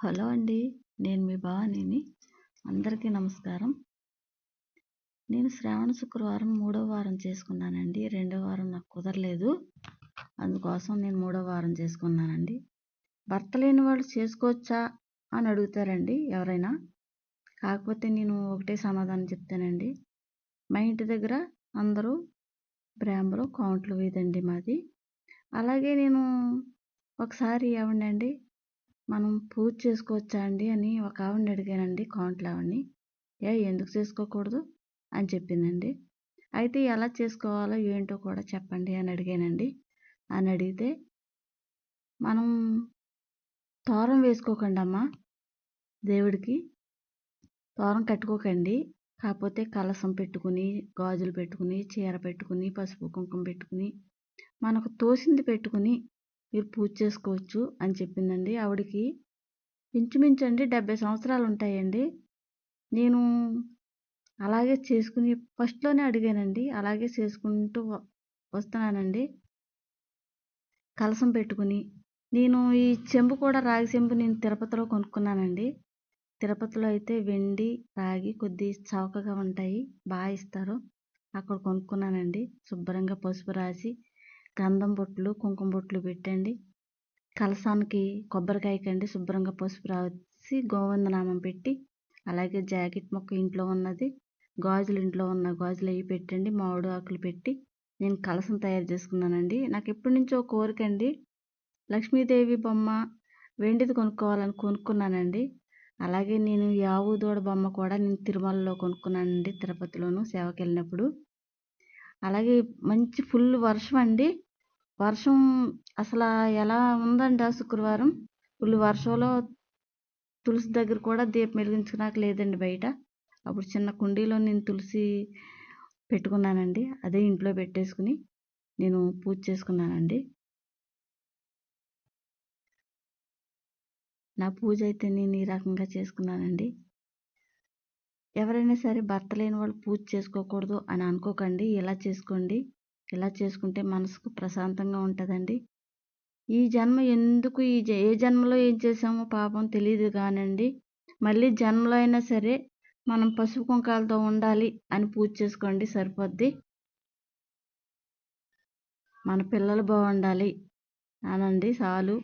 Hello అండి నేను మీ భవానీని. అందరికీ నమస్కారం. నేను శ్రావణ శుక్రవారం మూడో వారం చేసుకున్నానండి. రెండో వారం నాకు కుదరలేదు. అందుకోసం నేను మూడో వారం చేసుకున్నానండి. భర్త లేని వాళ్ళు చేసుకోవచ్చా అని అడుగుతారండి ఎవరైనా. కాకపోతే నేను ఒకటే సమాధానం చెప్తానండి. మా ఇంటి దగ్గర అందరూ బ్రాహ్మలు కౌంట్లు వీధండి మాది. అలాగే నేను ఒకసారి ఏమండి మనం పూజ చేసుకోవచ్చా అండి అని ఒక ఆవిడని అడిగానండి కౌంట్లు ఆవిడని. ఏ ఎందుకు చేసుకోకూడదు? అని చెప్పిందండి. అయితే ఎలా చేసుకోవాలో ఏంటో కూడా చెప్పండి అని అడిగానండి. అని అడిగితే మనం తోరం వేసుకోకండి దేవుడికి తోరం కట్టుకోకండి. కాకపోతే కలసం పెట్టుకుని గాజులు పెట్టుకుని చీర పెట్టుకుని పసుపు కుంకుమ పెట్టుకుని మనకు తోసింది పెట్టుకుని మీరు పూజ చేసుకోవచ్చు అని చెప్పిందండి. ఆవిడకి ఇంచుమించు అండి డెబ్బై సంవత్సరాలు ఉంటాయండి. నేను అలాగే చేసుకుని ఫస్ట్లోనే అడిగానండి. అలాగే చేసుకుంటూ వస్తున్నానండి. కలసం పెట్టుకుని. నేను ఈ చెంబు కూడా రాగి చెంబు నేను తిరుపతిలో కొనుక్కున్నానండి. తిరుపతిలో అయితే వెండి రాగి కొద్ది చౌకగా ఉంటాయి. బాగా ఇస్తారు. అక్కడ కొనుక్కున్నానండి. శుభ్రంగా పసుపు రాసి గంధం బొట్లు కుంకుమ బొట్లు పెట్టండి. కలసానికి కొబ్బరికాయ కండి శుభ్రంగా పసుపు రాసి గోవిందనామం పెట్టి అలాగే జాకెట్ మొక్క ఇంట్లో ఉన్నది గాజులు ఇంట్లో ఉన్న గాజులు అవి పెట్టండి మామిడి ఆకులు పెట్టి. నేను కలసం తయారు చేసుకున్నానండి. నాకు ఎప్పటి నుంచో కోరిక అండి. లక్ష్మీదేవి బొమ్మ వెండిది కొనుక్కోవాలని కొనుక్కున్నానండి. అలాగే నేను యావు దూడ బొమ్మ కూడా నేను తిరుమలలో కొనుక్కున్నానండి తిరుపతిలోను సేవకి వెళ్ళినప్పుడు అలాగే మంచి ఫుల్ వర్షం అండి వర్షం అసలు ఎలా ఉందండి ఆ శుక్రవారం? ఫుల్ వర్షంలో తులసి దగ్గర కూడా దీపం వెలిగించుకున్నాక లేదండి బయట. అప్పుడు చిన్న కుండీలో నేను తులసి పెట్టుకున్నానండి. అదే ఇంట్లో పెట్టేసుకుని నేను పూజ చేసుకున్నానండి. నా పూజ అయితే నేను ఈ రకంగా చేసుకున్నానండి. ఎవరైనా సరే భర్త లేని వాళ్ళు పూజ చేసుకోకూడదు అని అనుకోకండి. ఇలా చేసుకోండి. ఇలా చేసుకుంటే మనసుకు ప్రశాంతంగా ఉంటుందండి? ఈ జన్మ ఎందుకు ఈ ఏ జన్మలో ఏం చేసామో పాపం తెలియదు కానండి. మళ్ళీ జన్మలో అయినా సరే మనం పసుపు కుంకాలతో ఉండాలి అని పూజ చేసుకోండి సరిపోద్ది. మన పిల్లలు బాగుండాలి అనండి చాలు.